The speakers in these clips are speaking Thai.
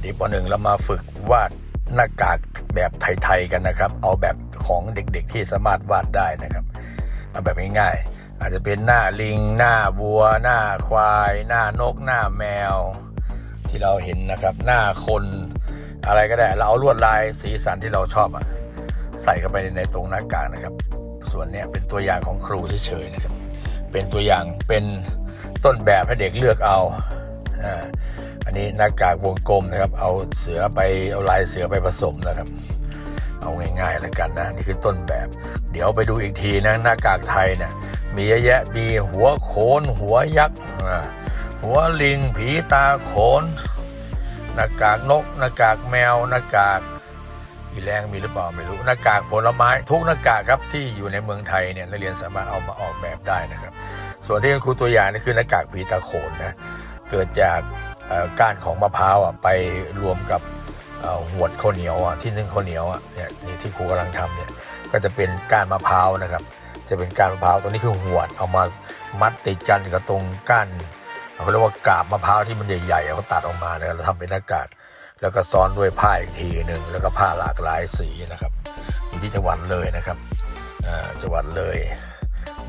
วันนี้ปหนึ่งเรามาฝึกวาดหน้ากากแบบไทยๆกันนะครับ เอาแบบของเด็กๆที่สามารถวาดได้นะครับ เอาแบบง่ายๆอาจจะเป็นหน้าลิง หน้าวัว หน้าควาย หน้านก หน้าแมว ที่เราเห็นนะครับ หน้าคนอะไรก็ได้ เราเอาลวดลายสีสันที่เราชอบอะใส่เข้าไปในตรงหน้ากากนะครับ ส่วนนี้เป็นตัวอย่างของครูเฉยๆนะครับ เป็นตัวอย่างเป็นต้นแบบให้เด็กเลือกเอาอ่า อันนี้หน้ากากวงกลมนะครับ เอาเสือไปเอาลายเสือไปผสมนะครับ เอาง่ายๆแล้วกันนะนี่คือต้นแบบ เดี๋ยวไปดูอีกทีนะหน้ากากไทยเนี่ยมีเยอะแยะมีหัวโขน หัวยักษ์หัวลิงผีตาโขนหน้ากากนกหน้ากากแมวหน้ากากอีแรงมีหรือเปล่าไม่รู้หน้ากากผลไม้ทุกหน้ากากครับที่อยู่ในเมืองไทยเนี่ยนักเรียนสามารถเอามาออกแบบได้นะครับ ส่วนที่ครูตัวอย่างนี่คือหน้ากากผีตาโขนนะเกิดจาก ก้านของมะพร้าวอะไปรวมกับเอ่อหวดข้าวเหนียวอะที่นึ่งข้าวเหนียวอะเนี่ยนี่ที่ครูกำลังทำเนี่ยก็จะเป็นก้านมะพร้าวนะครับ จะเป็นก้านมะพร้าวตัวนี้คือหวดเอามามัดติดกันกับตรงก้านเขาเรียกว่ากาบมะพร้าวที่มันใหญ่ๆเขาตัดออกมาเนี่ยเราทำเป็นหน้ากากแล้วก็ซ้อนด้วยผ้าอีกทีหนึ่งแล้วก็ผ้าหลากหลายสีนะครับอยู่ที่จังหวัดเลยนะครับจังหวัดเลย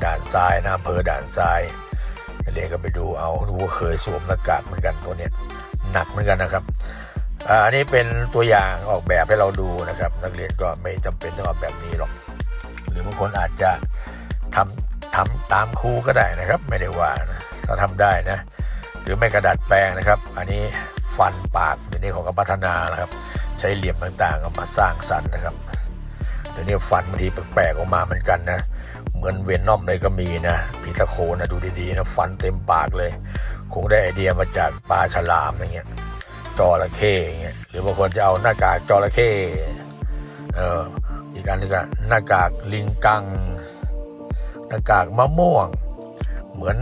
ด่านซ้ายนะอำเภอด่านซ้าย เรียนก็ไปดูเอาดูว่าเคยสวมหน้ากากเหมือนกันตัวเนี้ยหนักเหมือนกันนะครับอันนี้เป็นตัวอย่างออกแบบให้เราดูนะครับ นักเรียนก็ไม่จำเป็นต้องเอาแบบนี้หรอก หรือบางคนอาจจะทำทำตามครูก็ได้นะครับ ไม่ได้ว่านะถ้าทำได้นะ หรือไม่กระดัดแปลงนะครับ อันนี้ฟันปากเป็นนี่ของการพัฒนานะครับ ใช้เหลี่ยมต่างๆเอามาสร้างสรรค์นะครับเดี๋ยวนี้ฟันบางทีแปลกๆออกมาเหมือนกันนะ เหมือนเวนนอมเลยก็มีนะพีตะโคนะดูดีๆนะฟันเต็มปากเลย คงได้ไอเดียมาจากปลาฉลามอย่างเงี้ยจระเข้อย่างเงี้ยหรือบางคนจะเอาหน้ากากจระเข้เอ่ออีกอันนึงก็หน้ากากลิงกัง หน้ากากมะม่วง เหมือน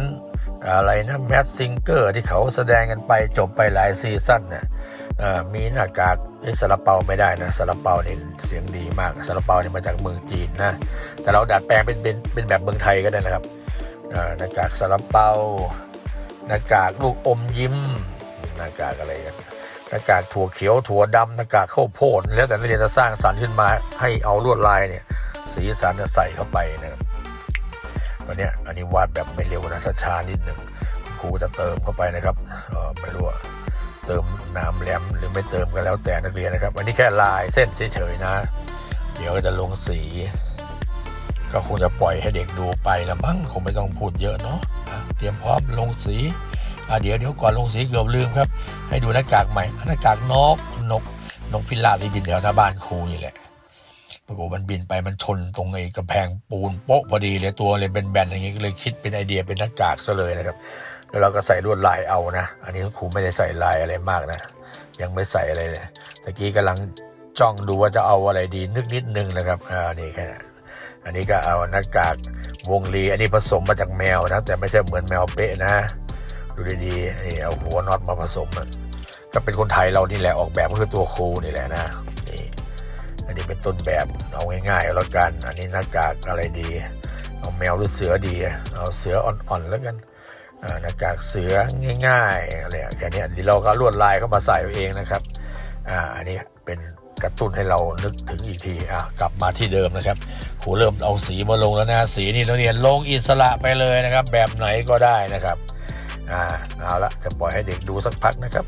อะไรนะแมสซิงเกอร์ที่เขาแสดงกันไปจบไปหลายซีซั่นเนี่ย มีหน้ากากไอ้ซาลาเปาไม่ได้นะซาลาเปาเนี่ยเสียงดีมากซาลาเปาเนี่ยมาจากเมืองจีนนะแต่เราดัดแปลงเป็นเป็นเป็นแบบเมืองไทยก็ได้นะครับหน้ากากซาลาเปาหน้ากากลูกอมยิ้มหน้ากากอะไรกันหน้ากากถั่วเขียวถั่วดำหน้ากากข้าวโพดแล้วแต่นักเรียนจะสร้างสรรค์ขึ้นมาให้เอาลวดลายเนี่ยสีสันจะใส่เข้าไปนะครับตอนนี้อันนี้วาดแบบไม่เร็วนะช้าๆนิดหนึ่งครูจะเติมเข้าไปนะครับออไม่รู้ว่า เติมน้ำแหลมหรือไม่เติมก็แล้วแต่นักเรียนนะครับ อันนี้แค่ลายเส้นเฉยๆนะ เดี๋ยวก็จะลงสี ก็คงจะปล่อยให้เด็กดูไปละมั้งคงไม่ต้องพูดเยอะเนาะเตรียมพร้อมลงสีอะเดี๋ยวเดี๋ยวก่อนลงสีเกือบลืมครับ ให้ดูหน้ากากใหม่หน้ากากนกนกนกพิราบที่บินแถวหน้าบ้านครูนี่แหละปรากฏมันบินไปมันชนตรงไอ้กำแพงปูนโป๊ะพอดีเลยตัวเลยเป็นแบนๆอย่างงี้ก็เลยคิดเป็นไอเดียเป็นหน้ากากซะเลยนะครับ แล้วเราก็ใส่ลวดลายเอานะ อันนี้ครูไม่ได้ใส่ลายอะไรมากนะ ยังไม่ใส่อะไรเลยตะกี้กำลังจ้องดูว่าจะเอาอะไรดีนึกนิดนึงนะครับอ่านี่แค่อันนี้ก็เอาหน้ากากวงลีอันนี้ผสมมาจากแมวนะ แต่ไม่ใช่เหมือนแมวเป๊ะนะ ดูดีๆนี่เอาหัวน็อตมาผสมอะก็เป็นคนไทยเรานี่แหละออกแบบก็คือตัวครูนี่แหละนะนี่อันนี้เป็นต้นแบบเอาง่ายๆเอาแล้วกัน อันนี้หน้ากากอะไรดี เอาแมวหรือเสือดี เอาเสืออ่อนๆแล้วกัน หน้ากากเสือง่ายๆอะไรแค่นี้เดี๋ยวเราก็เอาลวดลายเข้ามาใส่เอาเองนะครับอ่าอันนี้เป็นกระตุ้นให้เรานึกถึงอีกทีอะกลับมาที่เดิมนะครับครูเริ่มเอาสีมาลงแล้วนะสีนี่เราเรียนลงอิสระไปเลยนะครับ แบบไหนก็ได้นะครับอ่าเอาละจะปล่อยให้เด็กดูสักพักนะครับ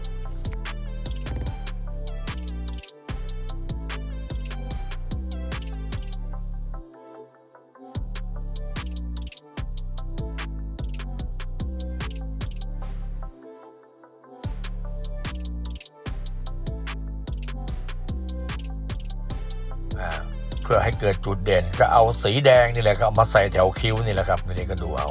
พื่อให้เกิดจุดเด่น ก็เอาสีแดงนี่แหละก็เอามาใส่แถวคิ้วนี่แหละครับนี่ก็ดูเอา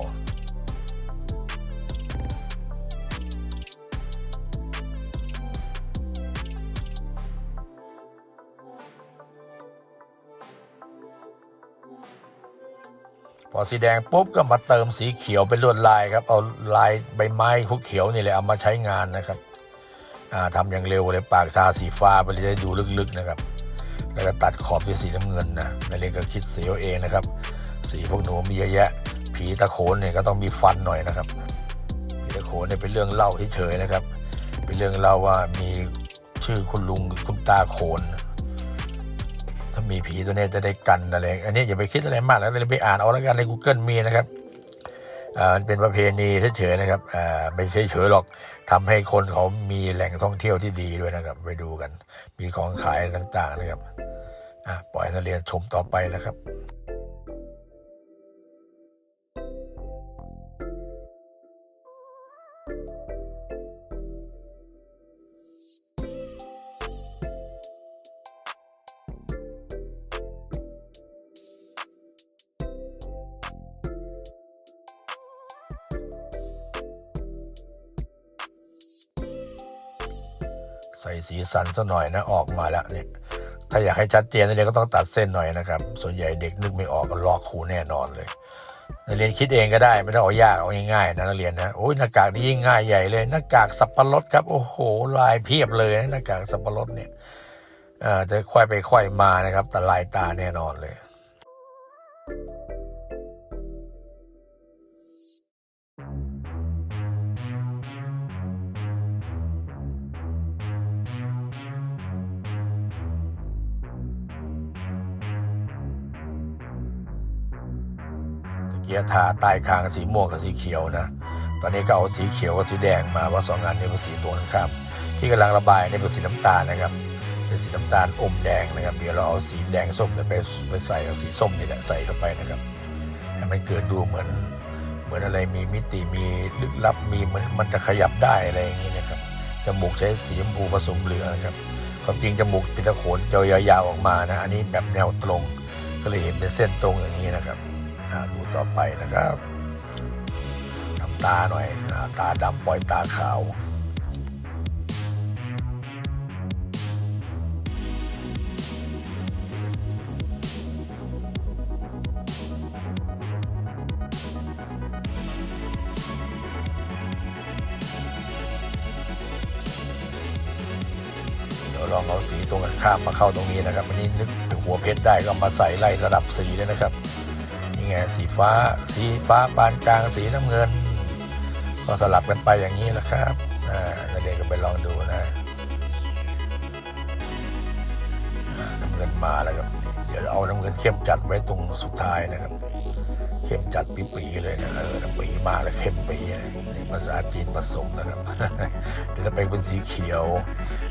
พอสีแดงปุ๊บก็มาเติมสีเขียวเป็นลวดลายครับ เอาลายใบไม้พวกเขียวนี่แหละเอามาใช้งานนะครับทำอย่างเร็วเลยปากทาสีฟ้าไปเลยจะดูลึกๆนะครับ แล้วก็ตัดขอบด้วยสีน้ำเงินนะนักเรียนก็คิดสีเอาเองนะครับ สีพวกหนูมีเยอะแยะ ผีตะโขนเนี่ยก็ต้องมีฟันหน่อยนะครับ ผีตะโขนเนี่ยเป็นเรื่องเล่าเฉยๆนะครับ เป็นเรื่องเล่าว่ามีชื่อคุณลุงคุณตาโขน ถ้ามีผีตัวนี้จะได้กันอะไร อันนี้อย่าไปคิดอะไรมากแล้วไปอ่านเอาแล้วกันใน Google มีนะครับ เป็นประเพณีเฉยๆนะครับไม่ใช่เฉยหรอกทำให้คนเขามีแหล่งท่องเที่ยวที่ดีด้วยนะครับ ไปดูกัน มีของขายต่างๆนะครับปล่อยนักเรียนชมต่อไปนะครับ ใส่สีสันซะหน่อยนะออกมาแล้วเนี่ยถ้าอยากให้ชัดเจนนักเรียนก็ต้องตัดเส้นหน่อยนะครับ ส่วนใหญ่เด็กนึกไม่ออกก็ลอกครูแน่นอนเลยนักเรียนคิดเองก็ได้ไม่ต้องเอายากเอาง่ายๆนะนักเรียนนะโอ้ยหน้ากากนี่ยิ่งง่ายใหญ่เลยหน้ากากสับปะรดครับโอ้โหลายเพียบเลยนะหน้ากากสับปะรดเนี่ยอ่าจะค่อยไปค่อยมานะครับแต่ลายตาแน่นอนเลย เกียร์ทาใต้คางสีม่วงกับสีเขียวนะ ตอนนี้ก็เอาสีเขียวกับสีแดงมาว่าสองอันนี้เป็นสีตรงกันข้ามที่กำลังระบายนี่เป็นสีน้ำตาลนะครับเป็นสีน้ำตาลอมแดงนะครับเดี๋ยวเราเอาสีแดงส้มไปไปใส่เอาสีส้มนี่แหละใส่เข้าไปนะครับให้มันเกิดดูเหมือนเหมือนอะไรมีมิติมีลึกลับมีเหมือนมันจะขยับได้อะไรอย่างนี้นะครับจมูกใช้สีชมพูผสมเหลืองนะครับความจริงจมูกเป็นตะโขนจะยาวๆออกมานะอันนี้แบบแนวตรง ก็เลยเห็นเป็นเส้นตรงอย่างนี้นะครับ ดูต่อไปนะครับทำตาหน่อยตาดำปล่อยตาขาวเดี๋ยวลองเอาสีตรงกันข้ามมาเข้าตรงนี้นะครับอันนี้นึกถึงหัวเพชรได้ก็มาใส่ไล่ระดับสีเลยนะครับ นี่ไงสีฟ้า สีฟ้าปานกลางสีน้ำเงิน ก็สลับกันไปอย่างนี้นะครับอ่านักเรียนก็ไปลองดูนะน้ำเงินมาแล้วครับเดี๋ยวเอาน้ำเงินเข้มจัดไว้ตรงสุดท้ายนะครับเข้มจัดปีๆเลยนะเออน้ำปีมาแล้วเข้มปีนะนี่ภาษาจีนผสมนะครับเดี๋ยวจะไปเป็นสีเขียว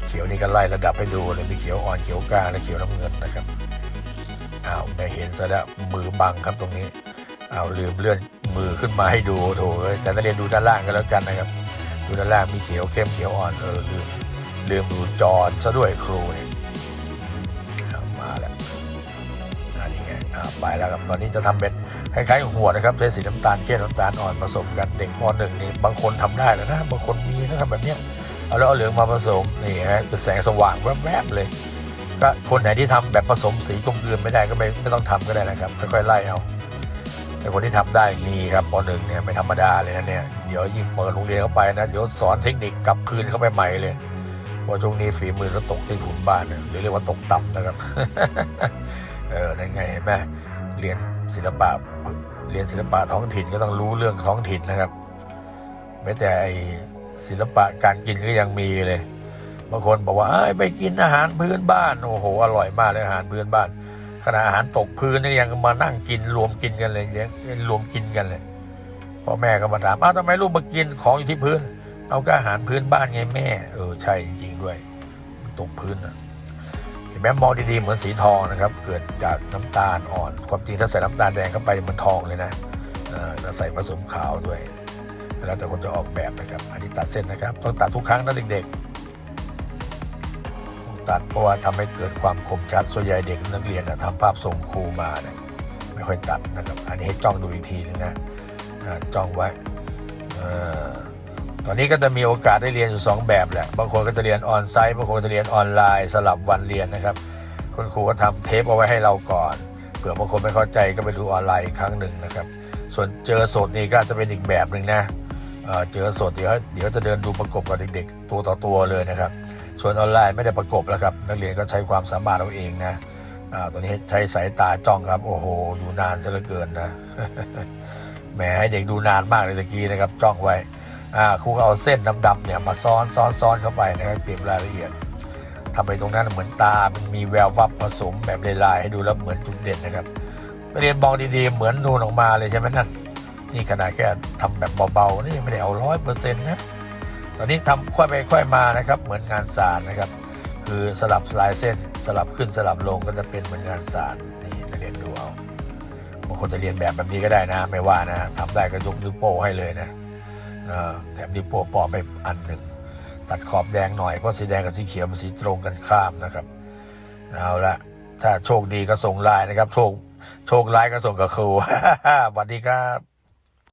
เขียวนี่ก็ไล่ระดับให้ดูเลยมีเขียวอ่อนเขียวกลางและเขียวน้ำเงินนะครับ อ้าวไม่เห็นซะแล้วมือบังครับตรงนี้เอาลืมเลื่อนมือขึ้นมาให้ดูโถเอ้ยแต่นักเรียนดูด้านล่างกันแล้วกันนะครับ ดูด้านล่างมีเขียวเข้มเขียวอ่อนเออลืมลืมดูจอซะด้วยครูเนี่ยมาแล้วอันนี้ไงอ้าไปแล้วครับตอนนี้จะทำเป็นคล้ายๆหัวนะครับใช้สีน้ำตาลเข้มน้ำตาลอ่อนผสมกันเด็กมหนึ่งนี่บางคนทำได้แล้วนะบางคนมีนะครับแบบเนี้ยเอาแล้วเอาเหลืองมาผสมนี่ฮะเป็นแสงสว่างแวบๆเลย ก็คนไหนที่ทำแบบผสมสีกลมกลืนไม่ได้ก็ไม่ไม่ต้องทำก็ได้นะครับ ค่อยๆไล่เอาแต่คนที่ทำได้มีครับปหนึ่งเนี่ยไม่ธรรมดาเลยนะเนี่ยเดี๋ยวยิ่งเปิดโรงเรียนเข้าไปนะเดี๋ยวสอนเทคนิคกลับคืนเข้าไปใหม่เลยเพราะช่วงนี้ฝีมือเราตกที่ถุนบ้านนะหรือเรียกว่าตกต่ำนะครับเออนั่นไงเห็นไหมเรียนศิลปะเรียนศิลปะท้องถิ่นก็ต้องรู้เรื่องท้องถิ่นนะครับแม้แต่ไอศิลปะการกินก็ยังมีเลย บางคนบอกว่าไปกินอาหารพื้นบ้านโอ้โหอร่อยมากเลยอาหารพื้นบ้านขณะอาหารตกพื้นนี่ยังมานั่งกินรวมกินกันเลยยังรวมกินกันเลยพ่อแม่ก็มาถามอ้าวทำไมลูกมากินของอยู่ที่พื้น เอาก็อาหารพื้นบ้านไงแม่ เออใช่จริงๆด้วย ตกพื้นนะเห็นไหมมองดีๆเหมือนสีทองนะครับ เกิดจากน้ำตาลอ่อน ความจริงถ้าใส่น้ำตาลแดงเข้าไปเหมือนทองเลยนะเออแล้วใส่ผสมขาวด้วยแล้วแต่คนจะออกแบบนะครับ อันนี้ตัดเส้นนะครับ ต้องตัดทุกครั้งนะเด็กๆ ตัด เพราะว่าทำให้เกิดความคมชัด ส่วนใหญ่เด็กนักเรียนนะทำภาพส่งครูมาเนี่ยไม่ค่อยตัดนะครับ อันนี้ให้จ้องดูอีกทีนึงนะจ้องไว้ตอนนี้ก็จะมีโอกาสได้เรียนอยู่สองแบบแหละ บางคนก็จะเรียนออนไซต์ บางคนจะเรียนออนไลน์สลับวันเรียนนะครับ คุณครูก็ทำเทปเอาไว้ให้เราก่อน เผื่อบางคนไม่เข้าใจก็ไปดูออนไลน์อีกครั้งหนึ่งนะครับ ส่วนเจอสดนี่ก็จะเป็นอีกแบบหนึ่งนะเอ่อเจอสดเดี๋ยวเดี๋ยวจะเดินดูประกบกับเด็กๆ ตัวต่อตัวเลยนะครับ ส่วนออนไลน์ไม่ได้ประกบแล้วครับ นักเรียนก็ใช้ความสามารถเอาเองนะอตอนนี้ใช้สายตาจ้องครับ โอ้โห อยู่นานซะเหลือเกินนะแหมให้เด็กดูนานมากเลยตะกี้นะครับ จ้องไว้ครูเอาเส้นดำๆเนี่ยมาซ้อนซ้อนซ้อนเข้าไปนะครับเก็บรายละเอียดทำไปตรงนั้นเหมือนตา มันมีแวววับผสมแบบลายๆให้ดูแล้วเหมือนจุดเด่นนะครับไปเรียนมองดีๆ เหมือนนูนออกมาเลยใช่ไหมนั่นนี่ขนาดแค่ทำแบบเบาๆนี่ยังไม่ได้เอาร้อยเปอร์เซ็นต์นะ ตอนนี้ทำค่อยไปค่อยมานะครับ เหมือนงานสารนะครับ คือสลับลายเส้นสลับขึ้นสลับลงก็จะเป็นเหมือนงานสารนี่ไปเรียนดูเอาบางคนจะเรียนแบบแบบนี้ก็ได้นะ ไม่ว่านะทำได้ก็ยกนิ้วโป้ให้เลยนะแถมนิ้วโป้ปลอมไปอันหนึ่งตัดขอบแดงหน่อยเพราะสีแดงกับสีเขียวมันสีตรงกันข้ามนะครับเอาละถ้าโชคดีก็ส่งไลน์นะครับ โชคโชคร้ายก็ส่งกับครูสวัสดีครับ